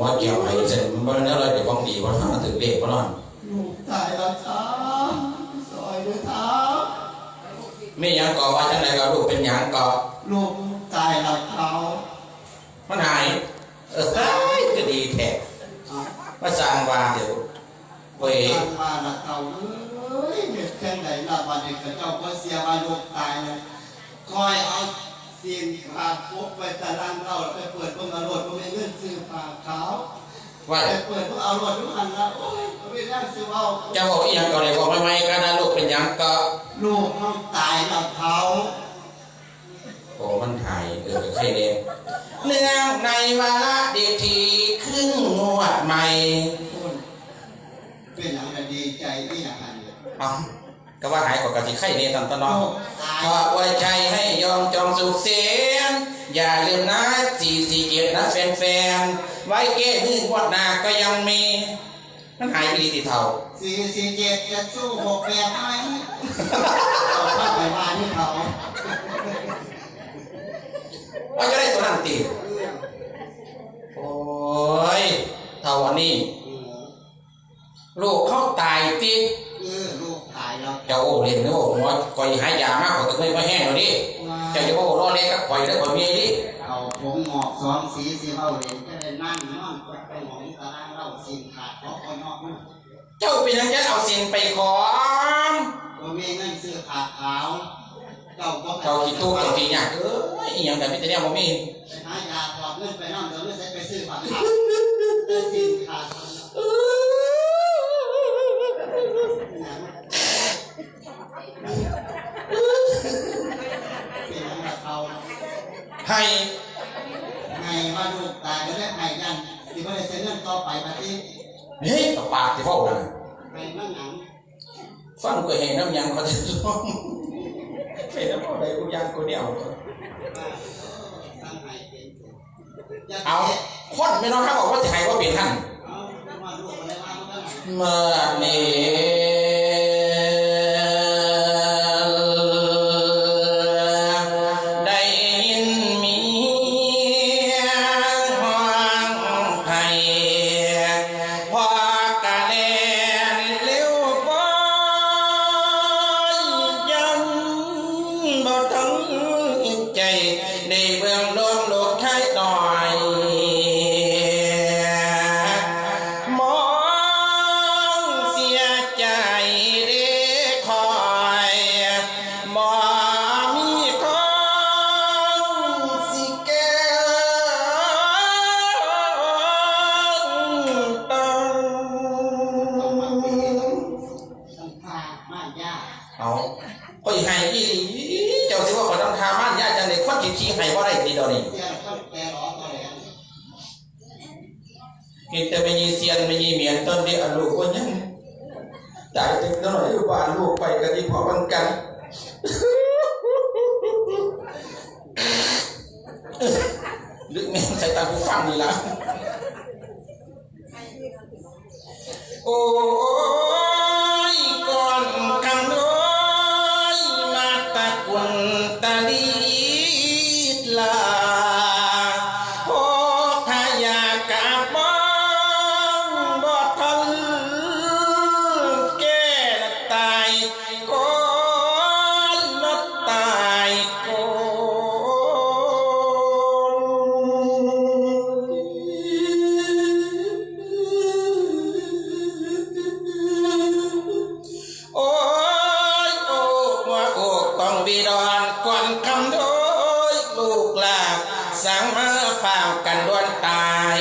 หมอเกี่ยวไห้เสร็จมันบ่แล้วเลยเดี๋ยวของดีบ่ทำถึงเด็กบ่นอนลูกตายแล้วจ้าซอยด้วยเท้ามีหยังก่อว่าจังไดก็ลูกเป็นหยังก่อลูกตายแล้วเท้ามันหายเออเฮ้ยก็ดีแท้มาสร้างว่าเดี๋ยวเว้ยทางมาละเท้าเอ้ยเด็กแค่ไหนละวันเด็กกับเจ้าก็เสียว่าลูกตายเลยคอยเอา เสียงขาพบไปตารางเราแล้วไปเปิดเพิ่งเอารถเพิ่งเงินซื้อผ้าขาวว่าไปเปิดเพิ่งเอารถทุกคันละโอ้ยไม่ได้ซื้อเอาเจ้าบอกอีหยังก่อนเลยบอกไม่ไม่กันนะลูกเป็นหยังก็ลูกต้องตายแล้วเท้าโอ้มันหายเออก็แค่เด้เนื่องในวาระดีทีครึ่งงวดใหม่ เป็นอย่างไรดีใจที่อย่างนั้นเลยเอา ก็ว่าหายกว่ากะทิไข่เนตันตะเนอลูกตายขอไว้ใจให้ยอมจองสุขเสียงอย่าลืมนะสี่สี่เกียรตินะแฟนๆไว้เก้มืองวดหน้าก็ยังมีมันหายไปดีติเท่าสี่สี่เจ็ดจะสู้หกแปดไหมเอาข้าไปบ้านที่เขาว่าจะได้ตัวนั้นตีโอ้ยเท่าวันนี้ ลูกเขาตายติเออลูก ตายแล้วเจ้าโอ้เล่นนะโอ้หัวก่อยหายยามากกว่าตะเกียบแห้งเลยดิเจ้าจะโอ้รอเล็กกับก่อยแล้วก่อยเมียดิเอาผมหมอกสองสีสีเบาเหรียญก็ได้นั่งนอนไปหมองตารางเล่าสินขาดเพราะคนนอกมันเจ้าเป็นยังจะเอาสินไปขอมว่ามีเงินซื้อขาดขาวเจ้าก็เจ้าขี้ตู้เจ้าขี้หยากเอ้ยอหย่างแต่ไม่แต่เนี่ยบ่มีไปหาย ไงว่าลูกตายก็ได้ไงยันที่ไม่ได้เซ็นเงินต่อไปมาที่เฮ้ยตบปากที่พ่อกันไปนั่งหนังฟังก็เห็นน้ำยังเขาจะร้องเห็นน้ำพ่อใดกูยังกูเดียวสร้างไห้เป็นเอาคนไม่น้องเขาบอกว่าจะให้ว่าเป็นท่านเอาว่าลูกอะไรว่ามันก็ไหนเมื่อนี้ไที่พอมันกัน สั่งมาฝ่ากันด้วนตาย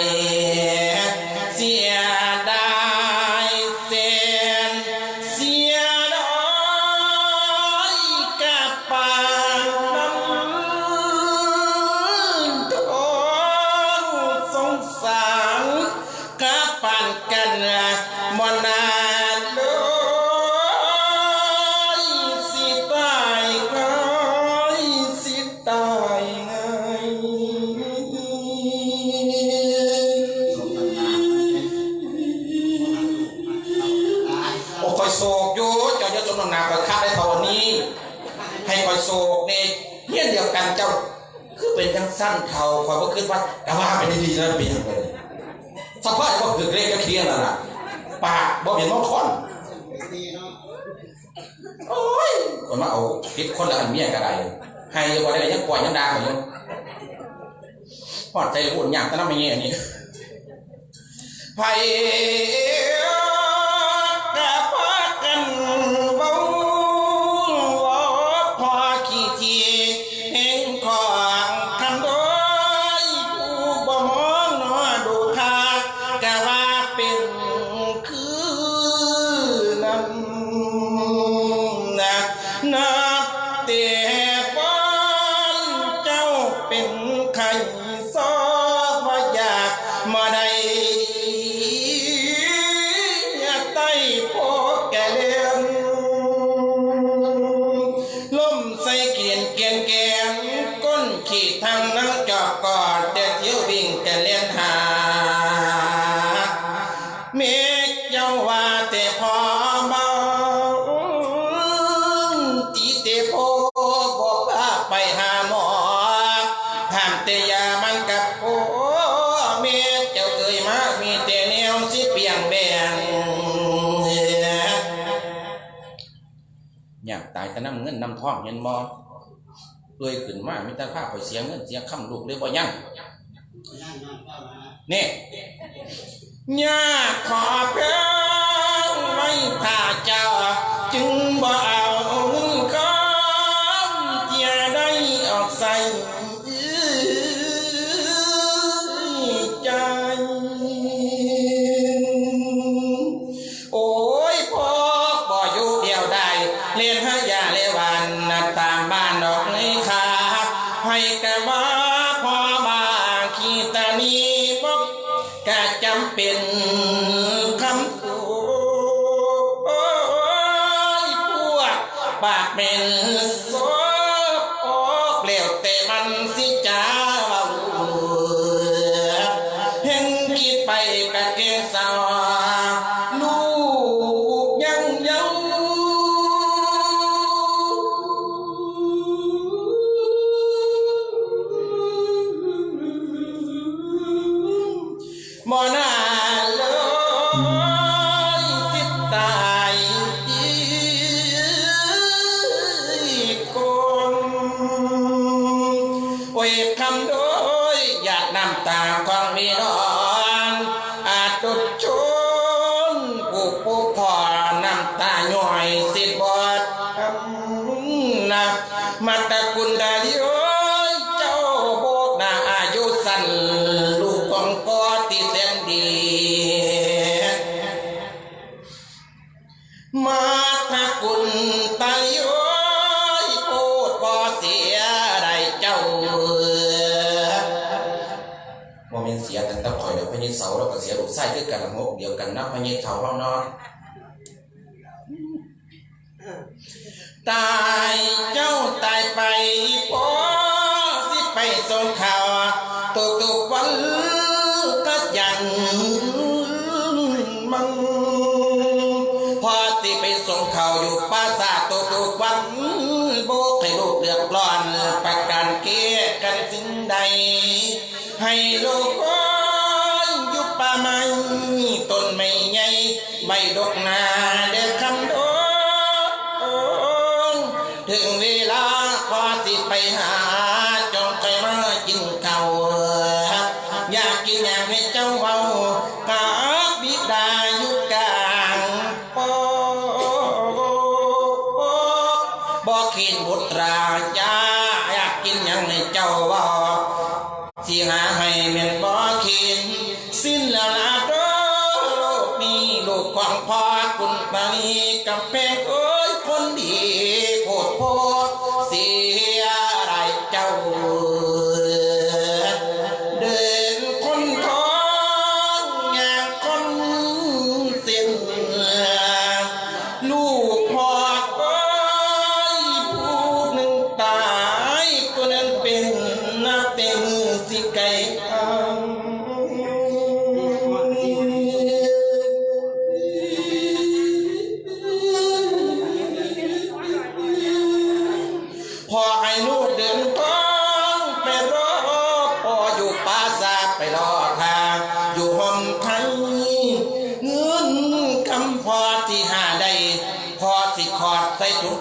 เจ้าคอเป็นจังสั้นเขาคอยก็คิดว่าแต่ว่าเป็นดีๆแล้วเปลี่ยนไปเลยสภาพบ่ถึกเรียกก็เคียงนั่นน่ะปากบ่เห็นบ่คอนโอ้ยคนมาเอาผิดคนละอันเมียก็ได้ให้ยู่บ่ได้ยังปล่อยยังด่าเขาอยู่พอดใจพูดยากแต่นำไม่แย่นี่ไผ เกียนเกียนกงก้นขีดทางนังจอกกอดแต่เที่ยววิ่งแต่เลียนหาเมฆเจ้าว่าแต่พอเมาตีเตโพบอกพาไปหาหมอห้ามแต่ยามันกับโอ้เมฆเจ้าเอ่ยมามีแต่แนวสิเปียงแบงอยากตายแต่น้ำเงินน้ำทองเห็นบ่ เอ่ยขึ้นมามีแต่ภาพข่อยเสียเงินเสียคำลูกเลยบ่ยังย่างนอนเฝ้านะนี่ยากขอเพียงไม่ถ้าเจ้า จึงบ่เอาเงินก้อนอย่าได้ออกใส่ เสาแล้วก็เสียลูกชายคือกันละงกเดียวกันนะพญเฒ่าเฮาเนาะตายเจ้าตายไปพอสิไปส่งข่าวตุกตุกวันก็ยังมังพอสิไปส่งเขาวอยู่ปราสาตุกตุกวันโบกให้ลูกเดือดร้อนประกันเกยกันสิ่งใดให้ลูก ต้นไม่ใหญ่ใบดกนา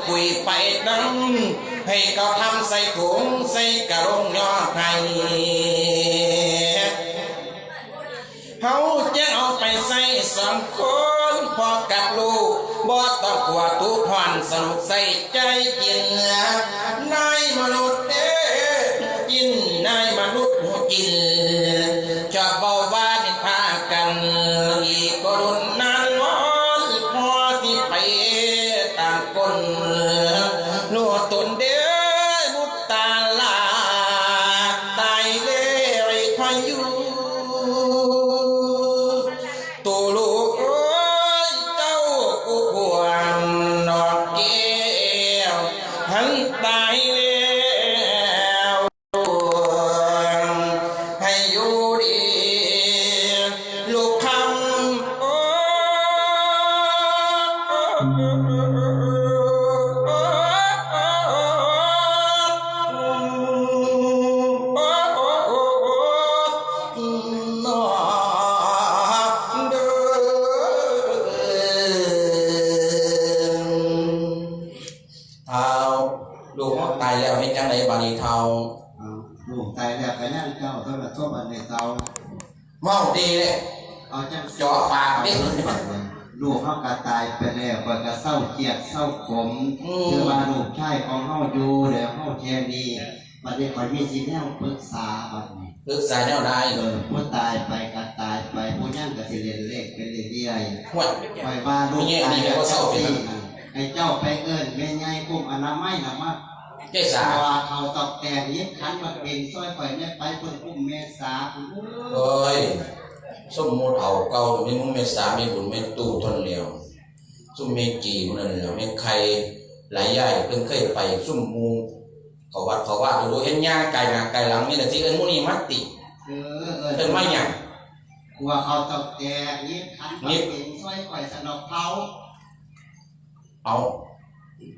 คุยไปดังให้เขาทำใส่ถุงใส่กระรงยอดให้เฮาจะเอาไปใส่สองคนพอกับลูกบ่ต้องกลัวทุกผ่อนสนุกใส่ใจกินนายมนุษย์เด้กินนายมนุษย์กิน นี้ปรึกษาแนวใดเออผู้ตายไปก็ตายไปผู้ยังก็สิเรียนเลขไปเรื่อยห่วยๆคอยว่าลูกมีแง่อันนี้ก็เศร้าไปไปนะให้เจ้าไปเอิ้นแม่ใหญ่กุมอนามัยน่ะมาเจ๊สาว่าเขาตอกแต่งยึดขันมาเป็นซอยข่อยแม่ไปเพิ่นกุมแม่สาพุ่นเอ้ยสมมุติเอาเก่ามีมึงเมษามีบุญไม่ตู้ทนเดียวซุ่มเมกีมันนั่นแหละเมใครหลายย่ายเพิ่งเคยไปซุ่มหมูเขาวัดเขาว่าดูเห็นย่างไก่หน้าไก่หลังนี่แหละที่เอิ้นหมูนี่มัดติเออเออเอิ้นไม่หยังกลัวเขาตอกแต่งยึดขันมาเป็นซอยข่อยสนอกเขาเอา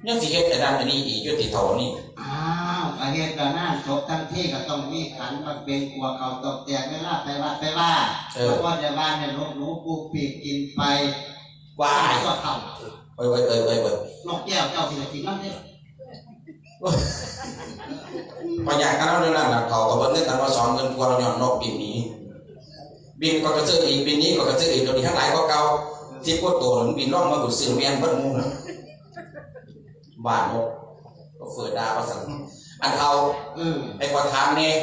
ยังสิเฮ็ดแต่ด้านอันนี้อีกอยู่ติเท่านี้อ้าวประเทศกระหน้าศพทั้งที่ก็ต้องมีขันมาเป็นกลัวเขาตอกแต่งเวลาไปวัดไปว่าเพราะว่าในบ้านเนี่ยลบหนูปลูกปีกกินไปว่าก็เขาเอ้ยเอ้ยเอ้ยเอ้ยเอ้ยนกแก้วเจ้าสิได้กินน้ำเด้อ พออยากกันเอาเรื่องนั้นน่ะเขาก็เบิ่งกันว่าสองเงินกว่าเราย้อนนกบินนี้ บินก็กระซื้ออีกบินนี้ก็กระซื้ออีกตัวนี้ทั้งหลายก็เก่าสิบกว่าตัวมันบินล่องมาบุซื้อเมียนเบิ้ลหมูนะบ้านนกก็เฟืดดาวสั่งอันเอาเออไอ้กว่าถามเนี่ย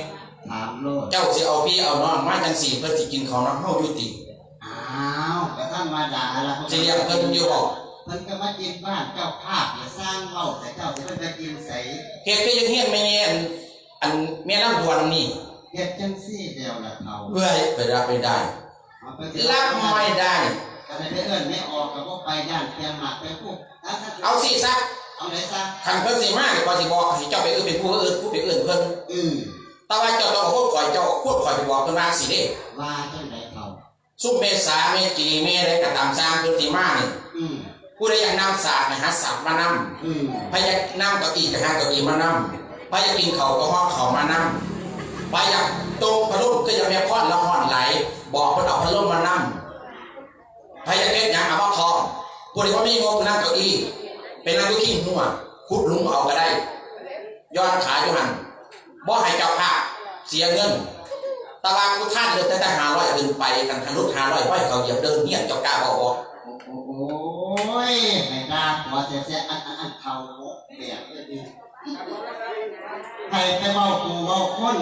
ถามโลดเจ้าสิเอาพี่เอาน้องมาจังสี่เพื่อสิกินเขาวน้ำเฮาอยู่ติอ้าวกระทั่งมาด่าละสิเรียกเพิ่นอยู่บอกเพิ่นก็มากินบ้านเจ้าภาพอย่าสร้างเล่าแต่เจ้าสิเพิ่นจะกินใสเฮ็ดก็ยังเฮ็ดไม่เนี่ย อันอันแม่น้ำดวนนี่เฮ็ดจังซี่เดียวละเขาเพื่อให้ไปรับไม่ได้เอาไปสิรับไม่ได้ ก็ได้ไปเอิ้นไม่ออกก็บ่ไปย่านเตรียมหมักไปพูดถ้าถ้าเอาสิซะเอาไหนซะคันเพิ่นสิมาก็สิบอกให้เจ้าไปเอื้อเป็นผู้อื่นผู้ไปเอื้อนเพิ่นอือแต่ว่าเจ้าต้องพูดข่อยเจ้าพูดข่อยไปบอกเพิ่นว่าสิเด้ว่าจังไดเขาซุ่มเมษาเมกีเมอะไรก็ตามสร้างเพิ่นสิมานี่อืมผู้ใดอยากนำศาสตร์นะหาศาสตร์มานำอืมพยากนำเก้าอี้ก็หาเก้าอี้มานำ พยากกินเขาก็ห้องเขามานำพยากตรงพระลุ่มก็จะแม่พอดละหอนไหล บอกพิ่นเอาพระลุ่มมานำพยากเฮ็ดหยังเอามาทองผู้ใดเขาไมีงบนั่งเก้าอี้เป็นนั่งอยู่ขี้หัวขุดลุมเอาก็ได้ ยอนขาอยู่หันบ่ให้เจ้าภาพเสียเงินตะวันกูท่านเดินแต่แต่หาร้อยขึ้นไปกันทะลุหาร้อยไว้เขาเหยียบเดินเหี้ยเจ้ากล้าบอกบอโอ้โหโอ้ยให้าหัวแซ่ๆอันอันอันเขาโหแบบนี้ ใครไปเว้ากูเว้าคน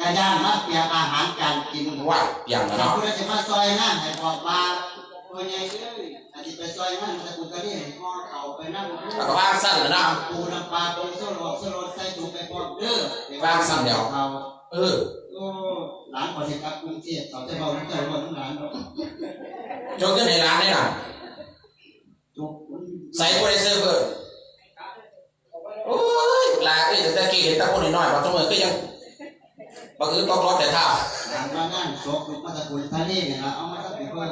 กระย่านมาเปียกอาหารการกินไหวเปียงแล้วถ้าเนาะคุณจะมาซอยงานให้บอกมาตัวใหญ่เอ้ยอาจจะไปซอยงานแต่กูก็ได้ให้พ่อเขาไปนั่งแล้วก็ว่างสั้นแล้วเนาะปูน้ำปลาปูสโลดสโลดใส่ถุงไปพร้อมเด้อวางซ้ำเดียวเขาเออโอ้หลานขอเสียกับกรุงเทพเขาจะเบาลูกเจ้าว่าลูกหลานเนาะจงขึ้นในร้านนี่น่ะจุกใส่บริเซอร์เบอร์โอ้ ยลาเอ้ยแต่ตะกี้เห็นแตะคนน้อยๆว่าตรงมือก็ยังบางคือต้องรอแต่เท้าหลานมางานศพลูกมาตะกุนทะเลเนี่ยนะเอามาสักปีเพื่อ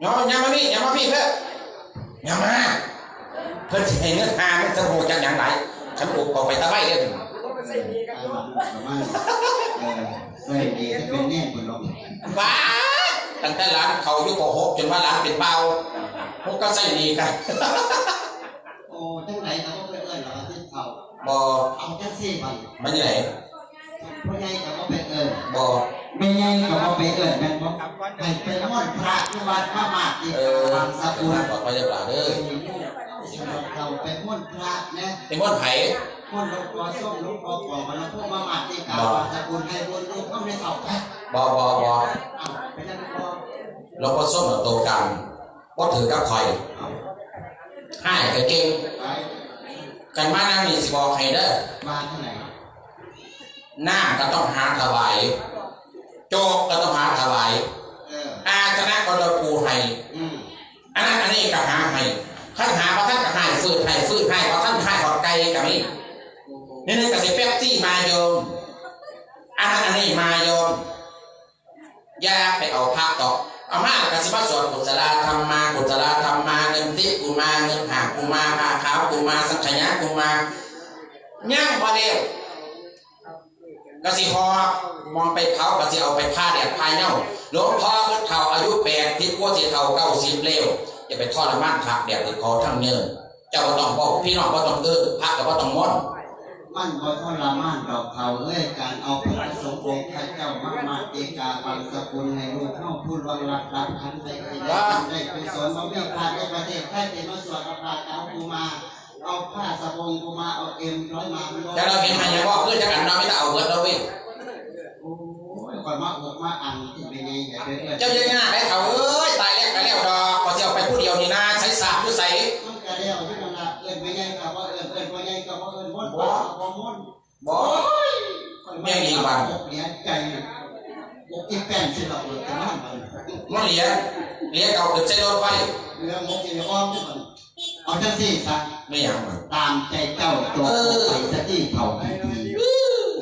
เนาะยังมาพี่ยังมาพี่เพื่อนยังมาเพื่อนสิให้เงินหามันจะโหจังอย่างไรฉันอุบออกไปตะไบเลยไอ้มาดูประมาณเออใส่ดีจะเป็นแน่คนลงว้าตั้งแต่ร้านเขาอยู่ป .6 จนว่าร้านเป็นเบาพวกก็ใส่ดีกันโอ้จังไหนเขาก็ บอเอาจังซี่บัดมันอยู่ไหนผู้ใหญ่ก็บ่ไปเอิ้นบอแม่ใหญ่ก็บ่ไปเอิ้นแม่นบ่ให้ไปม่วนพระที่วัดพระมาศที่เออบางสกุลบอกไปจะปลาเด้อเราไปม่วนพระนะเป็นม้วนไผ่ม่วนหลวงพ่อส้มหลวงพ่อปองแล้วพวกมามาศที่กาบางสกุลให้บุญลูกเข้าในเสาไปบอบอบอเอาไปนั่นพอหลวงพ่อส้มโตกลางว่าถือกับคอยเอาให้ก็เก่งไป กันมานั่งนี่สิบอกให้เด้อมาเท่าไหร่หน้าก็ต้องหาถวายโจกก็ต้องหาถวายเอออาชนะก็โดนปูให้อืมอันนั้นอันนี้ก็หาให้ขั้นหาเพราะท่านก็ให้ฟืดให้ฟืดให้เพราะท่านให้หอดไก่กับนี่นี่นึงก็สิเป๊ปซี่มาโยมอันนั้นอันนี้มาโยมอย่าไปเอาภาพต่อเอามากสิมาสวดกุศลธรรมมากุศลธรรมมาเงินทิกูมาเงินหากูมาผ้าขาวกูมาสังขยากูมาย่างพอเดียวกสิพอมองไปเขากสิเอาไปผ้าแดดผ้าเน่าหลวงพ่อพิ่นเฒ่าอายุแปดทิศกว่าสิเฒ่าเก้าสิบเร็วอย่าไปทอดม่านผักแดดติดคอทั้งเนื้อเจ้าก็ต้องบอกพี่น้องก็ต้องเออพระก็บ่ต้องม่อน มันบ่ทรมานดอกเขาเอ้ยการเอาพระสงฆ์องค์พระเจ้ามามาเอกาบางสกุลให้ลูกเข้าพูดวังรักรักทันได้ได้ได้กุศลบ่มีพระในประเทศไทยที่มาสวดเอาพระเจ้ากูมาเอาผ้าสบงกูมาเอาเอ็มร้อยมามันแต่เราเห็นหันยังว่าคือจะกันเราไม่ต้องเอาเบิดเราเว้ยโอ้ยก่อนมาอกมาอันที่เป็นไงอย่าไปเอิ้นเจ้าเยอะง่ายได้เขาเอ้ยตาย บ่แม่งยิงบังเลี้ยงใจอกอีแป้นสิเราเอิ้นแต่มันมันมันเลี้ยเลี้ยเอาขึ้นใส่รถไปเรื่องมกสิอ้อมนี่มันเอาจังซี่ซะไม่หยังมันตามใจเจ้าตัวไปสติเท่าทีที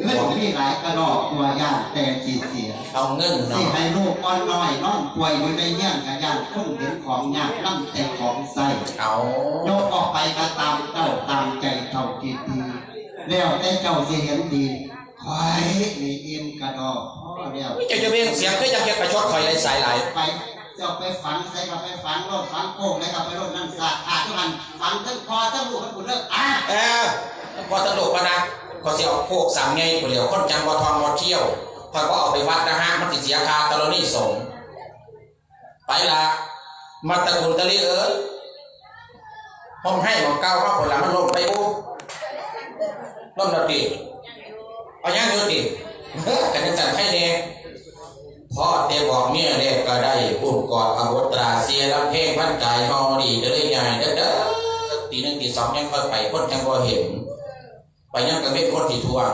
เงินมีหลายกระดอกตัวยากแต่จีเสียเอาเงินสิเนาะให้ลูกอ่อนน้อยน้อนป่วยอยู่ในเงี้ยงกะยานคนเห็นของยากน้ำแต่ของใส่เอาโยกออกไปก็ตามเจ้าตามใจเท่าทีที แล้วแต่เจ้าสิเห็นดีคอยนี่เอ็มกระดอกพ่อแล้วเจ้าจะเบ่งเสียงคือจะเฮ็ดประชดข่อยเลยสายหลายไปเจ้าไปฝังใส่กับไปฝังโลดฝังโป่งเลยกับไปโลดนั่นสาดอาทุกอันฝังทั้งพอทั้งลูกทั้งบุญเลิกอะเออพอตลกปะนะก็สิเอาพวกสามไงผู้เดียวคนจังบ่ทองบ่เที่ยวพอยก็เอาไปวัดนะฮะมันสิเสียค่าตลนี่สงฆ์ไปละมาตะกุนตะลีเอ้ยห้องให้ของเก่าว่าผลหลังมันลงไปอู้ ล่มแล้วดิเอาย่างอยู่ดิเฮ้ยกันจังให้แน่พ่อเตบอกเมียเด็กก็ได้ปุ่มกอดอาวุธตราเสียลำเพลงพันกายฮอดีเด้อใหญ่เด้อเด้อตีหนึ่งตีสองยังค่อยไปคนจังบ่เห็น ไปยังกระเวนคนที่ทวง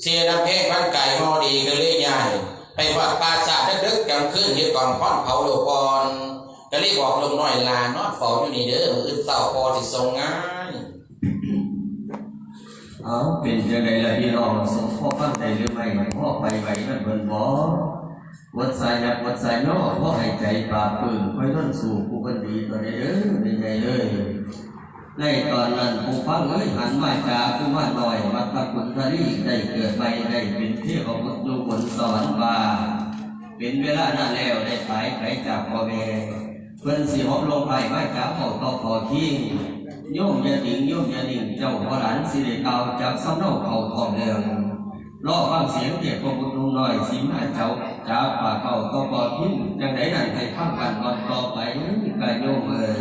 เสียลำเพลงพันกายฮอดีก็เลยใหญ่ไปวัดปาสาทดึกกลางคืนเฮ็ดกองพอนเผาโลกก่อนก็เลยบอกลงน้อยลานอนเฝ้าอยู่นี่เด้อมืออื่นเช้าพอสิส่งงาน เอาเป็นจังไดล่ะพี่น้องสมพ่อฟังใจหรือไม่พ่อไปไหวมันเบิ่นบ่วัดสายนักวัดสายนอพ่อให้ใจปราบปลื้มค่อยต้นสู่ผู้คนดีตัวนี้เด้อเป็นไงเลยในตอนนั้นผู้ฟังเอ้ยหันมาจากผู้ว่าหน่อยวัดพระคุณทลีได้เกิดใหม่ได้เป็นเทพบุตรอยู่บนสวรรค์ว่าเป็นเวลานั้นแล้วได้ไปไปจากพ่อแม่เพิ่อนสิหอบลงไปไม้จากเขาต่อพอทิ้ โยมยาดิงโยมยาดิงเจ้าพ่อหลานสิได้เอาจากสำเนาเขาทองเรืองรอฟังเสียงเด็กของบุญลุงน้อยสิมาเจ้าจากป่าเขาต่อพอทิ้งจังไหนนั่นให้ข้างกันวันต่อไปกะโยมเอ้ย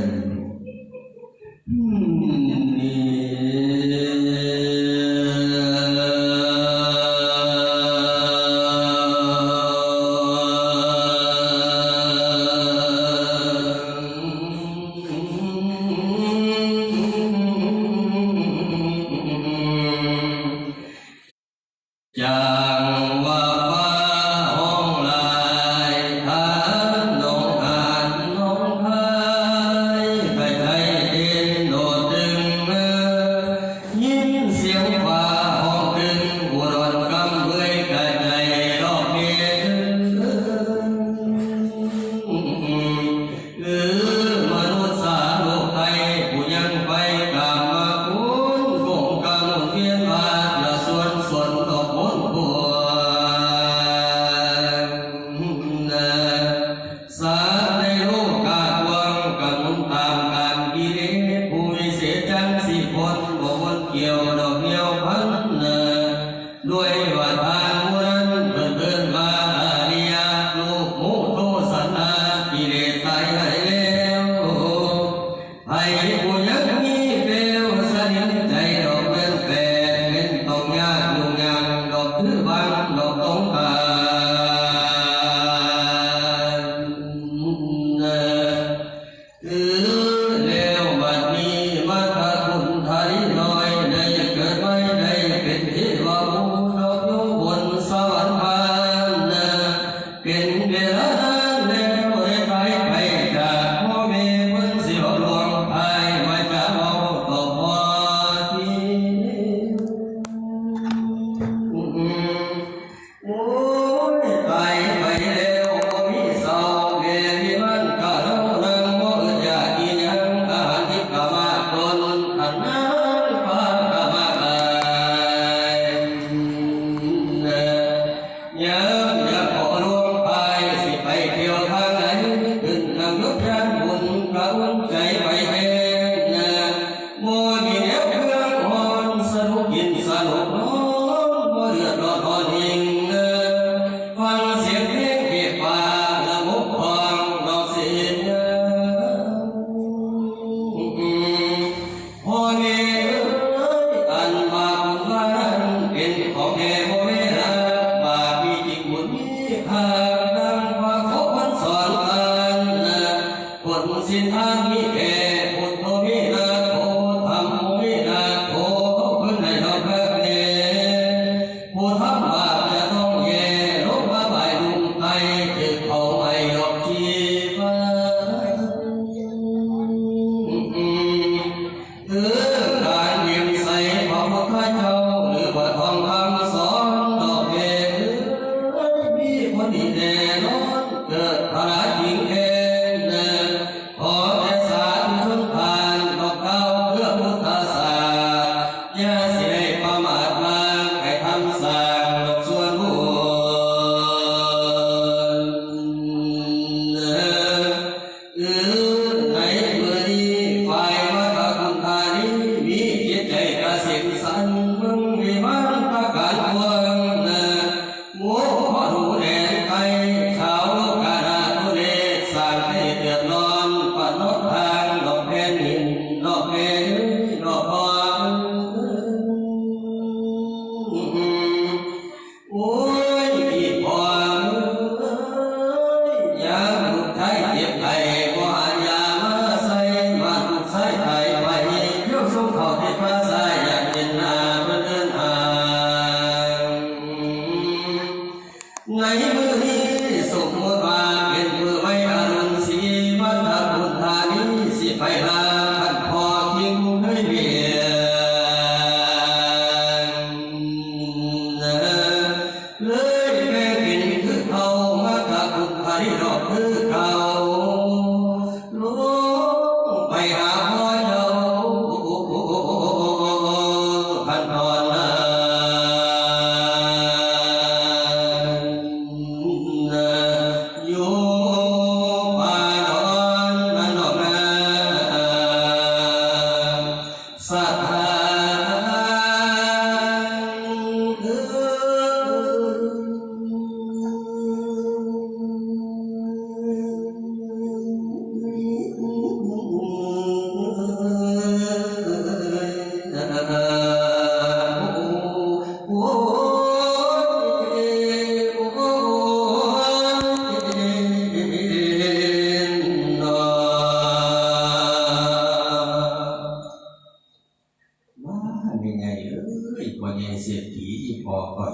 ยกว่าใหญ่เสียถีที่พอก่อน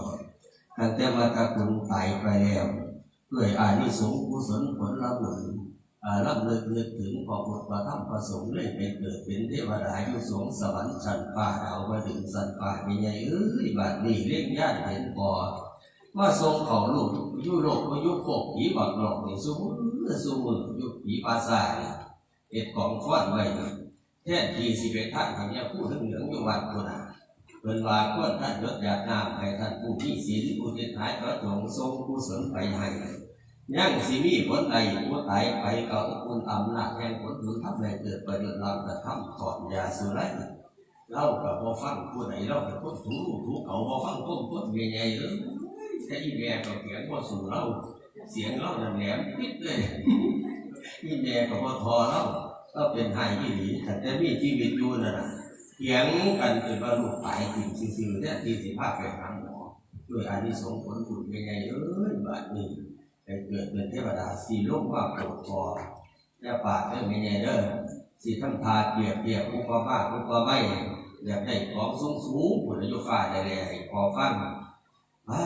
ตั้งแต่มาตะคุณตายไปแล้วด้วยอานิสงส์กุศลผลลัพธ์หนึ่งรับเลิกนึกถึงพอพุทประทับประสงค์เลยเป็นเกิดเป็นเทวดาอยู่สงสวรรค์ชั้นฟ้าดามาถึงสันฟ้ายังไงเอ้ยบาดนี้เล่งญาติเห็นพอมาทรงของลูกยุโรปยุคโกผีบักหลอกในี่สู้มือสู้มือยุคผีปาสาทนี่เก็บของฟ้อนไว้แท่นทีสิเวท่านทำเนี่ยผู้ถึงเหลืองอยู่วัดคนน่ะ เป็นว่าควรท่านยศยาดน้ำให้ท่านผู้มีศีลผู้ทิศหายพระสงฆ์ทรงผู้เสริมไปให้ยังสิมีผลใดผู้ตายไปก็คุณอำนาจแห่งผลถึงทำให้เกิดประโยชน์เรากระทำถอนยาสุไรเรากับพอฟังผู้ใดเรากับคนถูรู้ถูเขาพอฟังต้นต้นใหญ่ๆเลยแต่อีแม่ก็เสียงพอสู่เราเสียงเราแหลมปิดเลยอีแม่ก็พอทอเราก็เป็นหายที่ดีแต่จะมีชีวิตอยู่นั่นน่ะ เถียงกันจนว่าลูกตายจริงซื่อๆเนี่ยที่สิพาพไปหาหมอด้วยอานิสงส์ผลบุญยังไงเอ้ยบาดนี้ไปเกิดเป็นเทวดาสีโลกว่าปวดคออย่าปากเด้อไม่ไงเด้อสีทำทาเปียกเปียกอุปมาอุปไมยอยากได้ของสูงสูงผลอายุฟ้าได้เลยพอฟังอ่า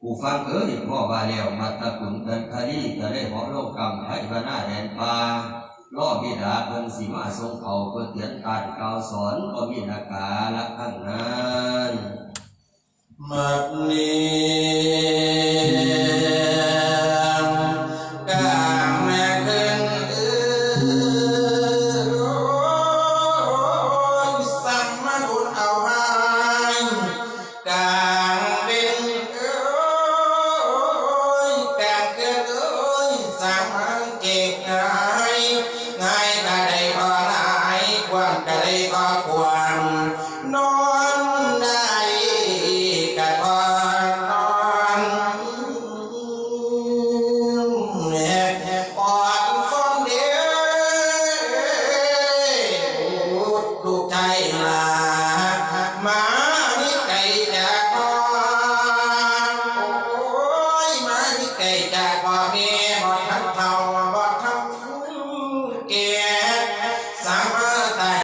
ผู้ฟังเอ้ยพ่อว่าแล้วมาตะกุนกันคดีจะได้หาะโลกกรรมไทยบาหน้าแดนปา ล่อบิดาเพิ่นสีมาทรงเขาเพื่อเตือนการกล่าวสอนก็มีนากาละข้างนั้นมักนี้